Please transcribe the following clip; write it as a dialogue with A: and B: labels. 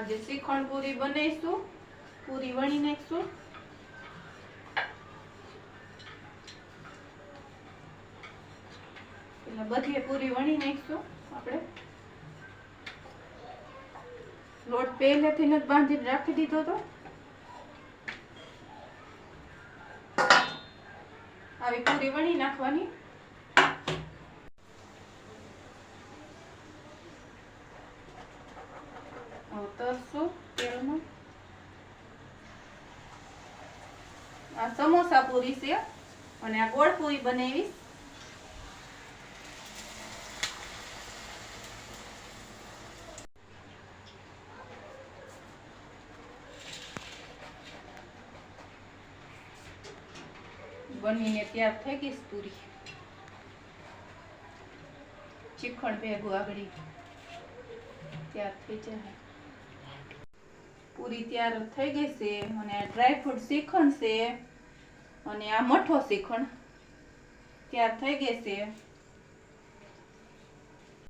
A: આજે શ્રીખંડ પૂરી બનાવીશું. પૂરી વણી નાખીશું. એટલે બધી પૂરી વણી નાખીશું આપણે. લોટ પહેલેથી જ બાંધીને રાખી દીધો તો આવી પૂરી વણી નાખવાની. આ સમોસા પૂરી છે અને આ ગોળ પૂરી બનાવીશ. બનીને તૈયાર થઈ ગઈ પૂરી. ચીખણ ભેગું આગળ. તૈયાર થઈ જાય. પૂરી તૈયાર થઈ ગઈ છે અને ડ્રાયફ્રૂટ શ્રીખંડ છે. અને આ મઠો શ્રીખંડ તૈયાર થઈ ગઈ છે.